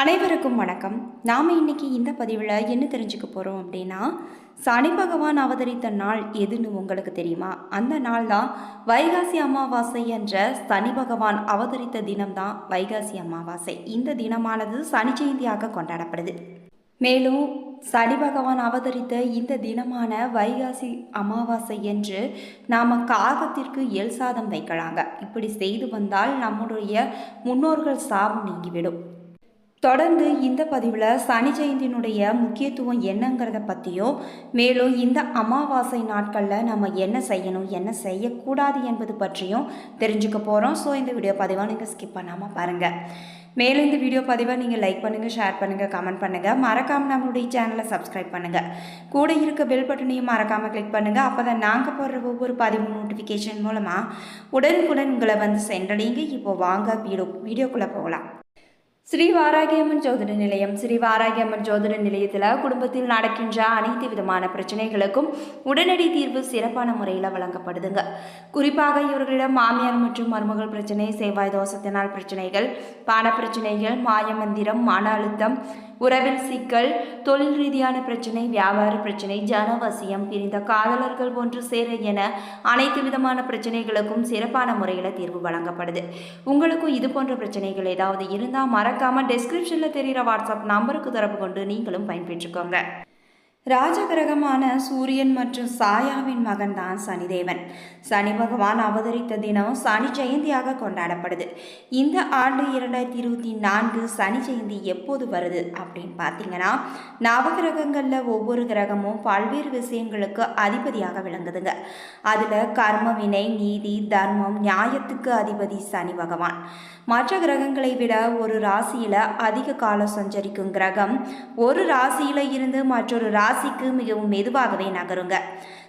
அனைவருக்கும் வணக்கம். நாம் இன்றைக்கி இந்த பதிவில் என்ன தெரிஞ்சுக்க போகிறோம் அப்படின்னா சனி பகவான் அவதரித்த நாள் எதுன்னு உங்களுக்கு தெரியுமா? அந்த நாள் தான் வைகாசி அமாவாசை என்ற சனி பகவான் அவதரித்த தினம்தான் வைகாசி அமாவாசை. இந்த தினமானது சனி ஜெயந்தியாக கொண்டாடப்படுது. மேலும் சனி பகவான் அவதரித்த இந்த தினமான வைகாசி அமாவாசை என்று நாம் காகத்திற்கு எல் சாதம் வைக்கலாங்க. இப்படி செய்து வந்தால் நம்முடைய முன்னோர்கள் சாபம் நீங்கிவிடும். தொடர்ந்து இந்த பதிவில் சனி ஜெயந்தியினுடைய முக்கியத்துவம் என்னங்கிறத பற்றியும் மேலும் இந்த அமாவாசை நாட்களில் நம்ம என்ன செய்யணும் என்ன செய்யக்கூடாது என்பது பற்றியும் தெரிஞ்சுக்க போகிறோம் ஸோ இந்த வீடியோ பதிவாக நீங்கள் ஸ்கிப் பண்ணாமல் பாருங்கள் மேலும் இந்த வீடியோ பதிவை நீங்கள் லைக் பண்ணுங்கள் ஷேர் பண்ணுங்கள் கமெண்ட் பண்ணுங்கள் மறக்காமல் நம்மளுடைய சேனலை சப்ஸ்கிரைப் பண்ணுங்கள் கூட இருக்க பெல் பட்டனையும் மறக்காமல் கிளிக் பண்ணுங்கள் அப்போ தான் நாங்கள் போடுற ஒவ்வொரு பதிவு நோட்டிஃபிகேஷன் மூலமாக உடனுக்குடன் உங்களை வந்து சென்றடைங்க இப்போது வாங்க வீடியோ வீடியோக்குள்ளே போகலாம். ஸ்ரீ வாராகியம்மன் ஜோதிட நிலையம் ஸ்ரீ வாராகியம்மன் ஜோதிட நிலையத்தில் குடும்பத்தில் நடக்கின்ற அனைத்து விதமான பிரச்சனைகளுக்கும் உடனடி தீர்வு சிறப்பான முறையில் வழங்கப்படுதுங்க. குறிப்பாக இவர்களிடம் மாமியார் மற்றும் மருமகள் பிரச்சனை சேவாய் தோஷத்தினால் பிரச்சனைகள் பண பிரச்சனைகள் மாயமந்திரம் மன அழுத்தம் உறவில் சிக்கல் தொழில் ரீதியான பிரச்சனை வியாபார பிரச்சனை ஜனவசியம் பிரிந்த காதலர்கள் ஒன்று சேர என அனைத்து விதமான பிரச்சனைகளுக்கும் சிறப்பான முறையில் தீர்வு வழங்கப்படுது. உங்களுக்கும் இது போன்ற பிரச்சனைகள் ஏதாவது இருந்தால் மறக்காமல் டெஸ்கிரிப்ஷனில் தெரிகிற வாட்ஸ்அப் நம்பருக்கு தொடர்பு கொண்டு நீங்களும் பயன்பெற்றுக்கோங்க. ராஜகிரகமான சூரியன் மற்றும் சாயாவின் மகன் தான் சனிதேவன். சனி பகவான் அவதரித்த தினம் சனி ஜெயந்தியாக கொண்டாடப்படுது. இந்த ஆண்டு இரண்டாயிரத்தி இருபத்தி நான்கு சனி ஜெயந்தி எப்போது வருது அப்படின்னு பார்த்தீங்கன்னா நவகிரகங்களில் ஒவ்வொரு கிரகமும் பல்வேறு விஷயங்களுக்கு அதிபதியாக விளங்குதுங்க. அதில் கர்ம வினை நீதி தர்மம் நியாயத்துக்கு அதிபதி சனி பகவான். மற்ற கிரகங்களை விட ஒரு ராசியில் அதிக காலம் சஞ்சரிக்கும் கிரகம் ஒரு ராசியில் இருந்து மற்றொரு ராசி ராசிக்கு மிகவும் மெதுவாகவே நகருங்க.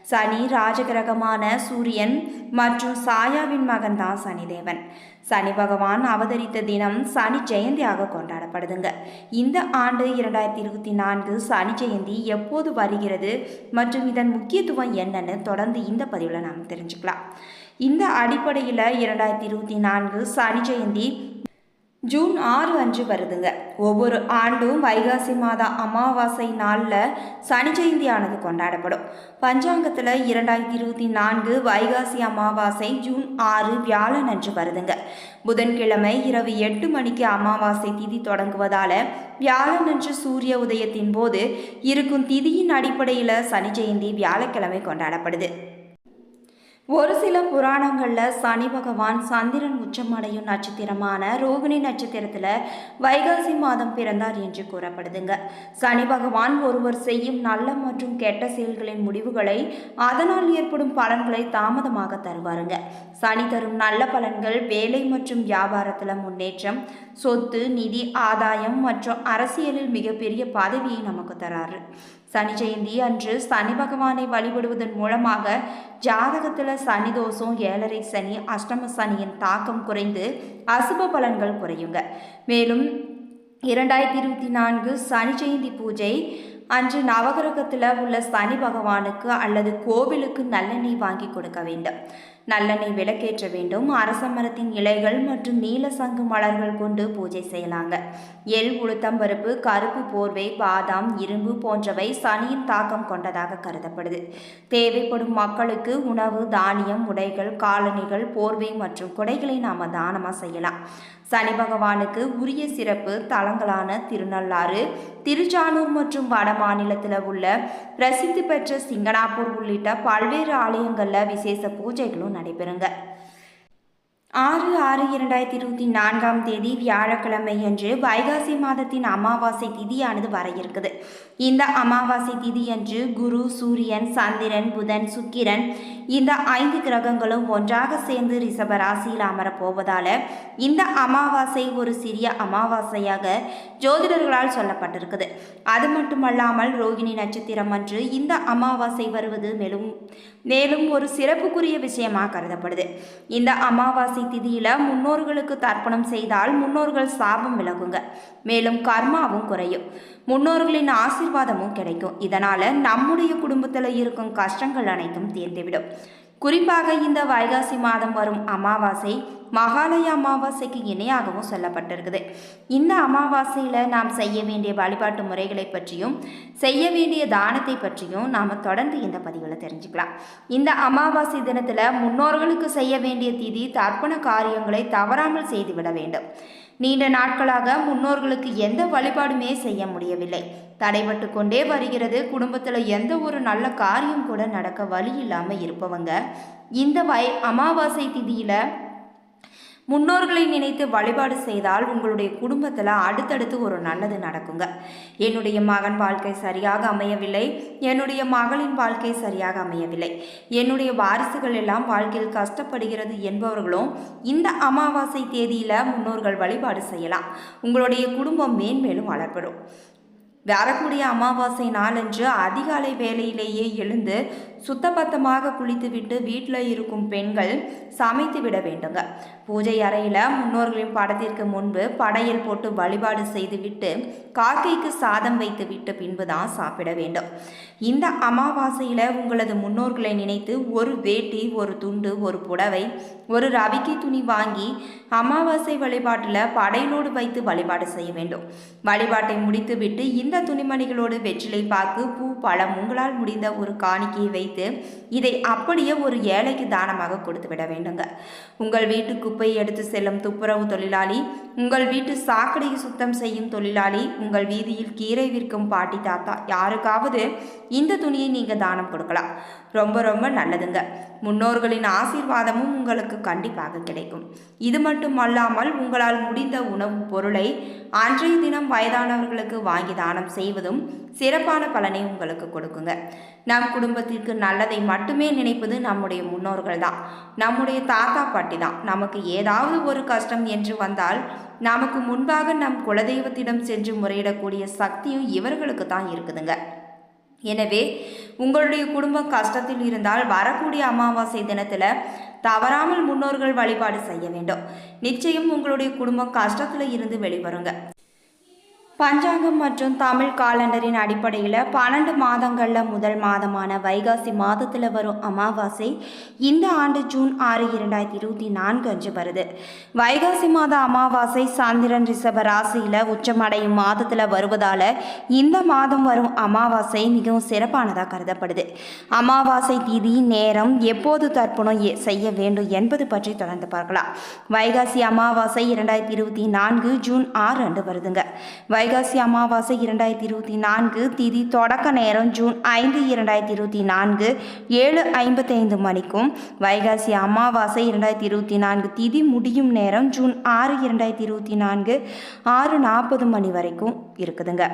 சனி ராஜகிரகமான சூரியன் மற்றும் சாயாவின் மகன் தான் சனிதேவன். சனி பகவான் அவதரித்த தினம் சனி ஜெயந்தியாக கொண்டாடப்படுதுங்க. இந்த ஆண்டு இரண்டாயிரத்தி இருபத்தி நான்கு சனி ஜெயந்தி எப்போது வருகிறது மற்றும் இதன் முக்கியத்துவம் என்னன்னு தொடர்ந்து இந்த பதிவில் நாம் தெரிஞ்சுக்கலாம். இந்த அடிப்படையில் இரண்டாயிரத்தி இருபத்தி நான்கு சனி ஜெயந்தி ஜூன் ஆறு அன்று வருதுங்க. ஒவ்வொரு ஆண்டும் வைகாசி மாத அமாவாசை நாளில் சனி ஜெயந்தியானது கொண்டாடப்படும். பஞ்சாங்கத்தில் இரண்டாயிரத்தி இருபத்தி நான்கு வைகாசி அமாவாசை ஜூன் ஆறு வியாழன் அன்று வருதுங்க. புதன்கிழமை இரவு எட்டு மணிக்கு அமாவாசை திதி தொடங்குவதால் வியாழன் அன்று சூரிய உதயத்தின் போது இருக்கும் திதியின் அடிப்படையில் சனி ஜெயந்தி வியாழக்கிழமை கொண்டாடப்படுது. ஒரு சில புராணங்களில் சனி பகவான் சந்திரன் உச்சமடையும் நட்சத்திரமான ரோகிணி நட்சத்திரத்தில் வைகாசி மாதம் பிறந்தார் என்று கூறப்படுதுங்க. சனி பகவான் ஒருவர் செய்யும் நல்ல மற்றும் கெட்ட செயல்களின் முடிவுகளை அதனால் ஏற்படும் பலன்களை தாமதமாக தருவாருங்க. சனி தரும் நல்ல பலன்கள் வேலை மற்றும் வியாபாரத்தில் முன்னேற்றம் சொத்து நிதி ஆதாயம் மற்றும் அரசியலில் மிகப்பெரிய பதவியை நமக்கு தராரு. சனி ஜெயந்தி அன்று சனி பகவானை வழிபடுவதன் மூலமாக ஜாதகத்தில் சனி தோஷம் ஏழரை சனி அஷ்டம சனியின் தாக்கம் குறைந்து அசுப பலன்கள் குறையுங்க. மேலும் இரண்டாயிரத்தி இருபத்தி நான்கு சனி ஜெயந்தி பூஜை அன்று நவகிரகத்தில் உள்ள சனி பகவானுக்கு அல்லது கோவிலுக்கு நல்லெண்ணெய் வாங்கி கொடுக்க வேண்டும். நல்லெண்ணெய் விளக்கேற்ற வேண்டும். அரச மரத்தின் இலைகள் மற்றும் நீல சங்கு மலர்கள் கொண்டு பூஜை செய்யலாங்க. எள் உளுத்தம்பருப்பு கருப்பு போர்வை பாதாம் இரும்பு போன்றவை சனியின் தாக்கம் கொண்டதாக கருதப்படுது. தேவைப்படும் மக்களுக்கு உணவு தானியம் உடைகள் காலணிகள் போர்வை மற்றும் குடைகளை நாம் தானமாக செய்யலாம். சனி பகவானுக்கு உரிய சிறப்பு தலங்களான திருநள்ளாறு திருச்சானூர் மற்றும் வட மாநிலத்தில் உள்ள பிரசித்தி பெற்ற சிங்கனாப்பூர் உள்ளிட்ட பல்வேறு ஆலயங்களில் விசேஷ பூஜைகளும் நடைபெறுங்க. ஆறு ஆறு இரண்டாயிரத்தி இருபத்தி நான்காம் தேதி வியாழக்கிழமை அன்று வைகாசி மாதத்தின் அமாவாசை திதியானது வர இருக்குது. இந்த அமாவாசை திதியன்று குரு சூரியன் சந்திரன் புதன் சுக்கிரன் இந்த ஐந்து கிரகங்களும் ஒன்றாக சேர்ந்து ரிஷப ராசியில் அமரப்போவதால இந்த அமாவாசை ஒரு சிறிய அமாவாசையாக ஜோதிடர்களால் சொல்லப்பட்டிருக்குது. அது மட்டுமல்லாமல் ரோகிணி நட்சத்திரம் அன்று இந்த அமாவாசை வருவது மேலும் மேலும் ஒரு சிறப்புக்குரிய விஷயமாக கருதப்படுது. இந்த அமாவாசை திதியில் முன்னோர்களுக்கு தர்ப்பணம் செய்தால் முன்னோர்கள் சாபம் விலகுங்க. மேலும் கர்மாவும் குறையும். முன்னோர்களின் ஆசீர்வாதமும் கிடைக்கும். இதனால் நம்முடைய குடும்பத்தில் இருக்கும் கஷ்டங்கள் அனைத்தும் தீர்ந்துவிடும். குறிப்பாக இந்த வைகாசி மாதம் வரும் அமாவாசை மகாலய அமாவாசைக்கு இணையாகவும் சொல்லப்பட்டிருக்குது. இந்த அமாவாசையில் நாம் செய்ய வேண்டிய வழிபாட்டு முறைகளை பற்றியும் செய்ய வேண்டிய தானத்தை பற்றியும் நாம் தொடர்ந்து இந்த பதிவில் தெரிஞ்சுக்கலாம். இந்த அமாவாசை தினத்தில் முன்னோர்களுக்கு செய்ய வேண்டிய திதி தர்ப்பண காரியங்களை தவறாமல் செய்துவிட வேண்டும். நீண்ட நாட்களாக முன்னோர்களுக்கு எந்த வழிபாடுமே செய்ய முடியவில்லை. தடைபட்டு கொண்டே வருகிறது. குடும்பத்தில் எந்த ஒரு நல்ல காரியம் கூட நடக்க வழி இல்லாமல் இருப்பவங்க. இந்த வய அமாவாசை திதியில் முன்னோர்களை நினைத்து வழிபாடு செய்தால் உங்களுடைய குடும்பத்தில் அடுத்தடுத்து ஒரு நல்லது நடக்குங்க. என்னுடைய மகன் வாழ்க்கை சரியாக அமையவில்லை. என்னுடைய மகளின் வாழ்க்கை சரியாக அமையவில்லை. என்னுடைய வாரிசுகள் எல்லாம் வாழ்க்கையில் கஷ்டப்படுகிறது என்பவர்களும் இந்த அமாவாசை தேதியில் முன்னோர்கள் வழிபாடு செய்யலாம். உங்களுடைய குடும்பம் மேன்மேலும் வளர்படும் வரக்கூடிய அமாவாசை நாளன்று அதிகாலை வேலையிலேயே எழுந்து சுத்தபத்தமாக குளித்துவிட்டு வீட்டில் இருக்கும் பெண்கள் சமைத்து விட வேண்டுங்க. பூஜை அறையில் முன்னோர்களின் படத்திற்கு முன்பு படையல் போட்டு வழிபாடு செய்துவிட்டு காக்கைக்கு சாதம் வைத்து விட்டு பின்பு தான் சாப்பிட வேண்டும். இந்த அமாவாசையில் உங்களது முன்னோர்களை நினைத்து ஒரு வேட்டி ஒரு துண்டு ஒரு புடவை ஒரு ரவிக்கை துணி வாங்கி அமாவாசை வழிபாட்டில் படையலோடு வைத்து வழிபாடு செய்ய வேண்டும். வழிபாட்டை முடித்துவிட்டு இந்த துணிமணிகளோடு வெற்றிலை பாக்கு பூ பழம் உங்களால் முடிந்த ஒரு காணிக்கையை வைத்து இதை அப்படியே ஒரு ஏழைக்கு தானமாக கொடுத்து விட வேண்டுங்க. உங்கள் வீட்டு குப்பையை எடுத்து செல்லும் துப்புரவு தொழிலாளி உங்கள் வீட்டு சாக்கடையை சுத்தம் செய்யும் தொழிலாளி உங்கள் வீதியில் கீரை விற்கும் பாட்டி தாத்தா யாருக்காவது இந்த துணியை நீங்கள் தானம் கொடுக்கலாம். ரொம்ப ரொம்ப நல்லதுங்க. முன்னோர்களின் ஆசீர்வாதமும் உங்களுக்கு கண்டிப்பாக கிடைக்கும். இது மட்டும் அல்லாமல் உங்களால் முடிந்த உணவுப் பொருளை அன்றைய தினம் வயதானவர்களுக்கு வாங்கி தானம் செய்வதும் சிறப்பான பலனை உங்களுக்கு கொடுக்குங்க. நம் குடும்பத்திற்கு நல்லதை மட்டுமே நினைப்பது நம்முடைய முன்னோர்கள் தான் நம்முடைய தாத்தா பாட்டி தான். நமக்கு ஏதாவது ஒரு கஷ்டம் என்று வந்தால் நமக்கு முன்பாக நம் குலதெய்வத்திடம் சென்று முறையிடக்கூடிய சக்தியும் இவர்களுக்கு தான் இருக்குதுங்க. எனவே உங்களுடைய குடும்பம் கஷ்டத்தில் இருந்தால் வரக்கூடிய அமாவாசை தினத்தில் தவறாமல் முன்னோர்கள் வழிபாடு செய்ய வேண்டும். நிச்சயம் உங்களுடைய குடும்பம் கஷ்டத்தில் இருந்து வெளிவருங்க. பஞ்சாங்கம் மற்றும் தமிழ் காலண்டரின் அடிப்படையில் பன்னெண்டு மாதங்களில் முதல் மாதமான வைகாசி மாதத்தில் வரும் அமாவாசை இந்த ஆண்டு ஜூன் ஆறு இரண்டாயிரத்தி இருபத்தி நான்கு அன்று வருது. வைகாசி மாத அமாவாசை சந்திரன் ரிஷப ராசியில் உச்சமடையும் மாதத்தில் வருவதால் இந்த மாதம் வரும் அமாவாசை மிகவும் சிறப்பானதாக கருதப்படுது. அமாவாசை திதி நேரம் எப்போது தர்ப்பணம் செய்ய வேண்டும் என்பது பற்றி தொடர்ந்து பார்க்கலாம். வைகாசி அமாவாசை இரண்டாயிரத்தி இருபத்தி நான்கு ஜூன் ஆறு அன்று வருதுங்க. வைகாசி அமாவாசை இரண்டாயிரத்தி இருபத்தி நான்கு திதி தொடக்க நேரம் ஜூன் ஐந்து இரண்டாயிரத்தி இருபத்தி நான்கு ஏழு ஐம்பத்தைந்து மணிக்கும் வைகாசி அமாவாசை இரண்டாயிரத்தி இருபத்தி நான்கு திதி முடியும் நேரம் ஜூன் ஆறு இரண்டாயிரத்தி இருபத்தி நான்கு ஆறு நாற்பது மணி வரைக்கும் இருக்குதுங்க.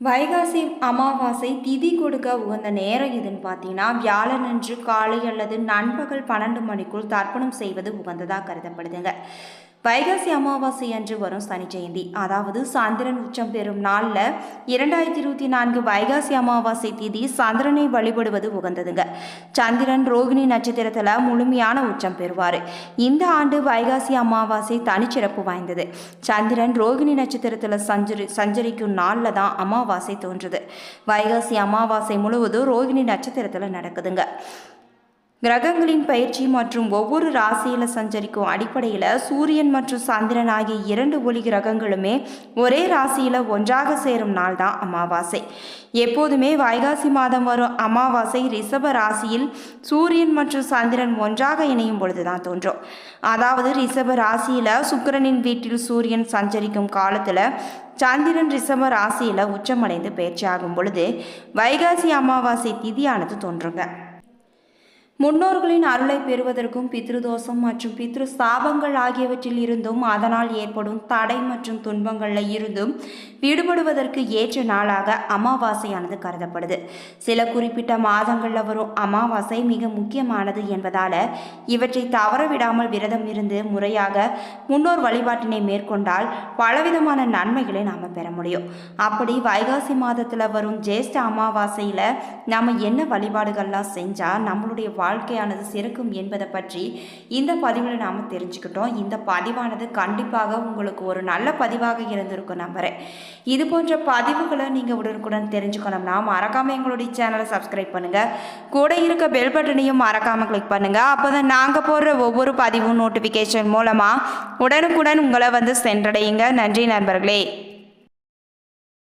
வைகாசி அமாவாசை திதி கொடுக்க உகந்த நேரம் எதுன்னு பார்த்தீங்கன்னா வியாழனன்று காலை அல்லது நண்பகல் பன்னெண்டு மணிக்குள் தர்ப்பணம் செய்வது உகந்ததாக கருதப்படுதுங்க. வைகாசி அமாவாசை அன்று வரும் சனி ஜெயந்தி. அதாவது சந்திரன் உச்சம் பெறும் நாளில் இரண்டாயிரத்தி இருபத்தி நான்கு வைகாசி அமாவாசை திதி சந்திரனை வழிபடுவது உகந்ததுங்க. சந்திரன் ரோகிணி நட்சத்திரத்தில் முழுமையான உச்சம் பெறுவார். இந்த ஆண்டு வைகாசி அமாவாசை தனிச்சிறப்பு வாய்ந்தது. சந்திரன் ரோகிணி நட்சத்திரத்தில் சஞ்சரி சஞ்சரிக்கும் நாளில் தான் அமாவாசை தோன்றுது. வைகாசி அமாவாசை முழுவதும் ரோகிணி நட்சத்திரத்தில் நடக்குதுங்க. கிரகங்களின் பயிற்சி மற்றும் ஒவ்வொரு ராசியில் சஞ்சரிக்கும் அடிப்படையில் சூரியன் மற்றும் சந்திரன் ஆகிய இரண்டு ஒளி கிரகங்களுமே ஒரே ராசியில் ஒன்றாக சேரும் நாள் தான் அமாவாசை. எப்போதுமே வைகாசி மாதம் வரும் அமாவாசை ரிஷப ராசியில் சூரியன் மற்றும் சந்திரன் ஒன்றாக இணையும் பொழுது தான் தோன்றும். அதாவது ரிஷப ராசியில் சுக்கிரனின் வீட்டில் சூரியன் சஞ்சரிக்கும் காலத்தில் சந்திரன் ரிஷப ராசியில் உச்சமடைந்து பயிற்சியாகும் பொழுது வைகாசி அமாவாசை திதியானது தோன்றுங்க. முன்னோர்களின் அருளை பெறுவதற்கும் பித்ருதோஷம் மற்றும் பித்ரு சாபங்கள் ஆகியவற்றில் இருந்தும் அதனால் ஏற்படும் தடை மற்றும் துன்பங்களில் இருந்தும் விடுபடுவதற்கு ஏற்ற நாளாக அமாவாசையானது கருதப்படுது. சில குறிப்பிட்ட மாதங்களில் வரும் அமாவாசை மிக முக்கியமானது என்பதால் இவற்றை தவறவிடாமல் விரதம் இருந்து முறையாக முன்னோர் வழிபாட்டினை மேற்கொண்டால் பலவிதமான நன்மைகளை நாம் பெற முடியும். அப்படி வைகாசி மாதத்தில் வரும் ஜேஷ்ட அமாவாசையில் நாம் என்ன வழிபாடுகள்லாம் செஞ்சால் நம்மளுடைய வாழ்க்கையானது சிறக்கும் என்பதை பற்றி இந்த பதிவில் நாம் தெரிஞ்சுக்கிட்டோம். இந்த பதிவானது கண்டிப்பாக உங்களுக்கு ஒரு நல்ல பதிவாக இருந்திருக்கும் நம்புகிறேன் இது போன்ற பதிவுகளை நீங்கள் உடனுக்குடன் தெரிஞ்சுக்கணும்னா மறக்காமல் எங்களுடைய சேனலை சப்ஸ்கிரைப் பண்ணுங்கள் கூட இருக்க பெல் பட்டனையும் மறக்காமல் கிளிக் பண்ணுங்கள் அப்போ தான் நாங்கள் போடுற ஒவ்வொரு பதிவும் நோட்டிஃபிகேஷன் மூலமாக உடனுக்குடன் உங்களை வந்து சென்றடையுங்க. நன்றி நண்பர்களே.